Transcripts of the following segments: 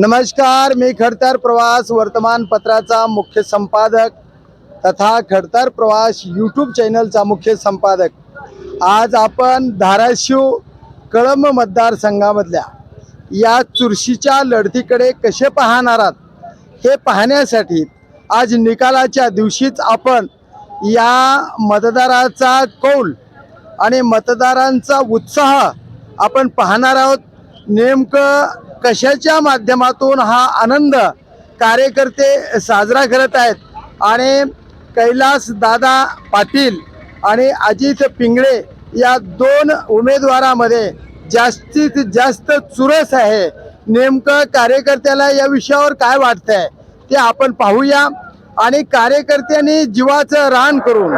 नमस्कार मी खडतर प्रवास वर्तमानपत्राचा मुख्य संपादक तथा खडतर प्रवास यूट्यूब चॅनलचा मुख्य संपादक. आज आपण धाराशिव कळंब मतदारसंघामधल्या या चुरशीच्या लढतीकडे कसे पाहणार आहात हे पाहण्यासाठी आज निकालाच्या दिवशीच आपण या मतदाराचा कौल आणि मतदारांचा उत्साह आपण पाहणार आहोत. नेमकं कशाच्या माध्यमातून हा आनंद कार्यकर्ते साजरा करत आहेत? आणि कैलास दादा पाटील आणि अजित पिंगळे या दोन उमेदवारामध्ये जास्तीत जास्त चुरस आहे. नेमकं कार्यकर्त्याला या विषयावर काय वाटतंय ते आपण पाहूया. आणि कार्यकर्त्यांनी जीवाचं रान करून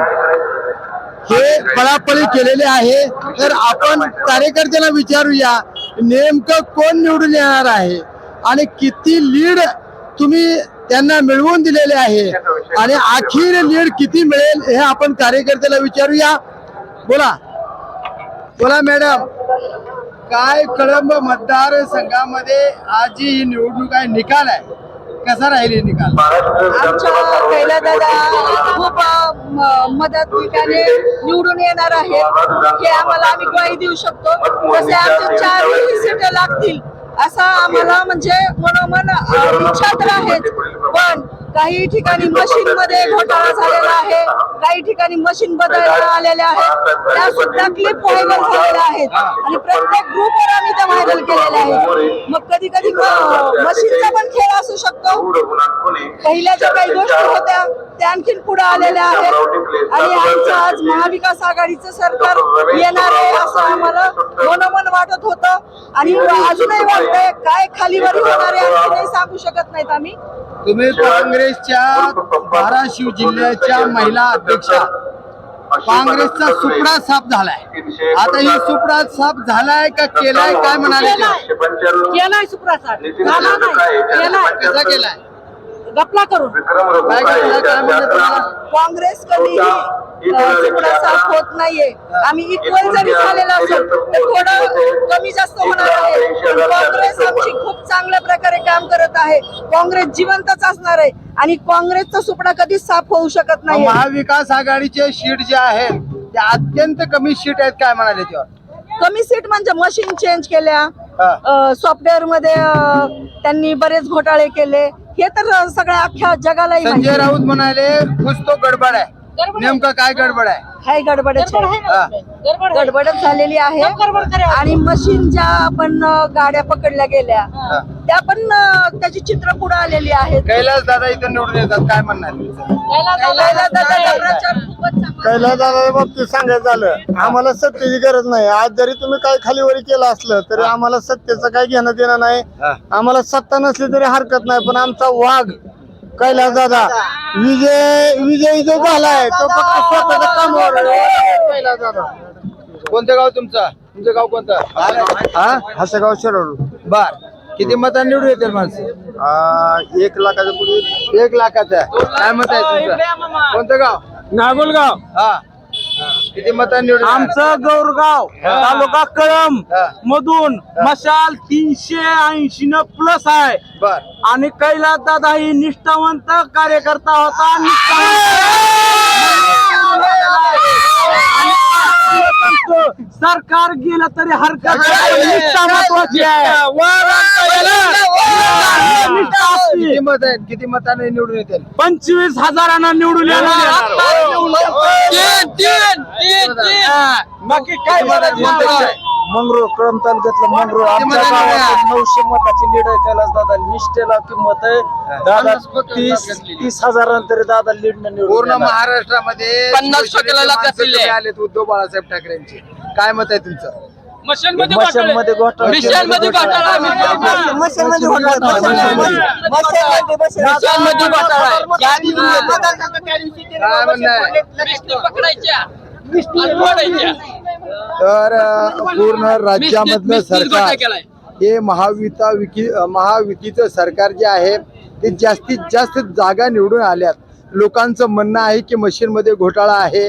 हे पळापळी केलेले आहे. तर आपण कार्यकर्त्यांना विचारूया. नेमकं कोण निवडून येणार आहे? आणि किती लीड तुम्ही त्यांना मिळवून दिलेले आहे? आणि अखेर लीड किती मिळेल हे आपण कार्यकर्त्याला विचारूया. बोला. बोला मॅडम. काय कळंब मतदारसंघामध्ये आज जी ही निवडणूक आहे निकाल आहे? कसा राहील हे निकाल आमच्या पहिला दादा खूप अ, म- मदत ठिकाणी निवडून येणार आहेत. हे आम्हाला आम्ही ग्वाही देऊ शकतो. तसे आमचे चारही सीट लागतील. असा आम्हाला म्हणजे मनोमन तर आहेच पण काही ठिकाणी मशीन मध्ये घोटाळा झालेला आहे. काही ठिकाणी मशीन बदलल्या आलेल्या आहेत. त्या सुद्धा क्लिप व्हायरल झालेल्या आहेत. आणि प्रत्येक ग्रुपवर आम्ही त्या व्हायरल केलेल्या आहेत. मग कधी कधी मशीनचा पण खेळ असू शकतो पहिल्या ज्या काही गोष्टी होत्या त्या आणखीन पुढे आलेल्या आहेत. आणि आमचं आज महाविकास आघाडीचं सरकार येणार आहे असं आम्हाला मनोमन वाटत होतं. आणि अजूनही वाटतंय काय खालीवर होणार आहे आणखी नाही सांगू शकत नाहीत आम्ही. तुम्ही काँग्रेसच्या धाराशिव जिल्ह्याच्या महिला अध्यक्षा काँग्रेसचा सुपडा साफ झालाय. आता ही सुपडा साफ झालाय का केलाय काय म्हणाले? केलाय झाला नाही. केलाय. कसा केलाय? गपला करून. काय केलाय? काय म्हणतात? काँग्रेस कधीही साफ होत नाहीये. आम्ही इक्वल जरी झालेला असेल तर थोडं कमी जास्त होणार आहे. पण काँग्रेस आमची खूप चांगल्या प्रकारे काम करत आहे. काँग्रेस जिवंतच असणार आहे. आणि काँग्रेसचा सुपडा कधीच साफ होऊ शकत नाही महाविकास आघाडीचे शीट जे आहेत ते अत्यंत कमी शीट आहेत काय म्हणाले त्यावर कमी सीट म्हणजे मशीन चेंज केल्या. सॉफ्टवेअरमध्ये त्यांनी बरेच घोटाळे केले हे तर सगळ्या अख्ख्या जगालाही माहिती संजय. राऊत म्हणाले कुछ तो गडबड आहे. नेमकं काय गडबड आहे? हाय गडबडच आहे. हा. गडबडच झालेली आहे. आणि मशीन ज्या आपण अ, गाड्या पकडल्या गेल्या हा. त्या पण अ, त्याची चित्र पुढे आलेली आहेत. कैलास दादा इथं निवडून येतात. काय म्हणणार? कैलास दादाचा प्रचार खूपच चांगला कैलास दादा बाबतीत सांगायचं झालं आम्हाला सत्तेची गरज नाही. आज जरी तुम्ही काय खालीवरी केलं असलं तरी आम्हाला सत्तेचं काय घेणं देणं नाही. हा. आम्हाला सत्ता नसली तरी हरकत नाही पण आमचा वाघ कैलास दादा विजय विजयी जो झालाय तो फक्त स्वतःच्या कामावर आहे. कैलास दादा. कोणतं गाव तुमचं? तुमचं गाव कोणतं? हा? हसेगाव शिरोड. बर. किती मतांनी निवडून येतील माणसं? आ, एक लाखाच्या पुढे एक लाखाचं. आहे. काय मत आहे तुमचं? कोणतं गाव? नागोलगाव. हा. किती मतांनी निवडून? आमचं गौरगाव तालुका कळंब हा. मधून मशाल तीनशे ऐंशी न प्लस आहे बर आणि कैलास दादा ही निष्ठावंत कार्यकर्ता होता निष्ठावंत. सरकार गेलं तरी हरकत नाही. निष्ठा महत्वाची आहे. किती मत आहेत? किती मतांनी निवडून येतील? पंचवीस हजारांना निवडून येणार बाकी काय मंगरूळ कळम तालुक्यातलं मंगरूळ. आमच्या गावात नऊशे मताची लीड आहे कैलास दादा निष्ठेला किंमत आहे. दादा तीस तीस हजारांतरी दादा लीड निवडून पूर्ण येणार. महाराष्ट्रामध्ये पन्नास. तुम्ही आलेत उद्धव बाळासाहेब ठाकरेंचे. काय मत आहे तुमचं? मशानमध्ये घोटाळा मिशनमध्ये घोटाळा आहे. मशीनमध्ये घोटाळा मिशनमध्ये घोटाळा आहे. काय म्हणणं आहे? मिशनी पकडायच्या. आणि फोडायच्या. तर अ, पूर्ण राज्यामधलं सरकार केलाय. हे महाविता विकी अ, महायुतीचं सरकार जे आहे ते जास्तीत जास्त जागा निवडून आल्यात. लोकांचं म्हणणं आहे की मशीनमध्ये घोटाळा आहे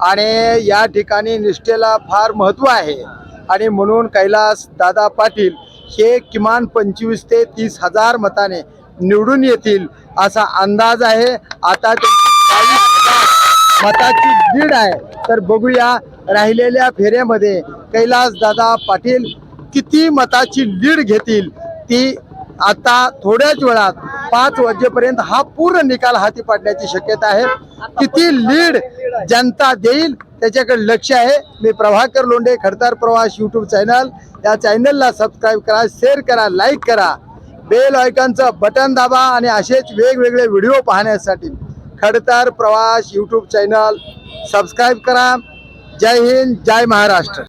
आणि या ठिकाणी निष्ठेला फार महत्त्व आहे. आणि म्हणून कैलास दादा पाटील हे किमान पंचवीस ते तीस हजार मताने निवडून येतील असा अंदाज आहे. आता त्यांची चाळीस हजार मताची लीड आहे. तर बघूया राहिलेल्या फेऱ्यामध्ये कैलास दादा पाटील किती मताची लीड घेतील ती आता थोड्याच वेळात पाच वाजेपर्यंत हा पूर्ण निकाल हाती पाडण्याची शक्यता आहे. किती लीड जनता देईल त्याच्याकडे लक्ष आहे. मी प्रभाकर लोंढे खडतार प्रवास युट्यूब चॅनल या चॅनलला सबस्क्राईब करा शेअर करा लाईक करा. बेल आयकॉनचं बटन दाबा आणि असेच वेगवेगळे व्हिडिओ पाहण्यासाठी खडतार प्रवास यूट्यूब चॅनल सबस्क्राईब करा. जय हिंद जय महाराष्ट्र.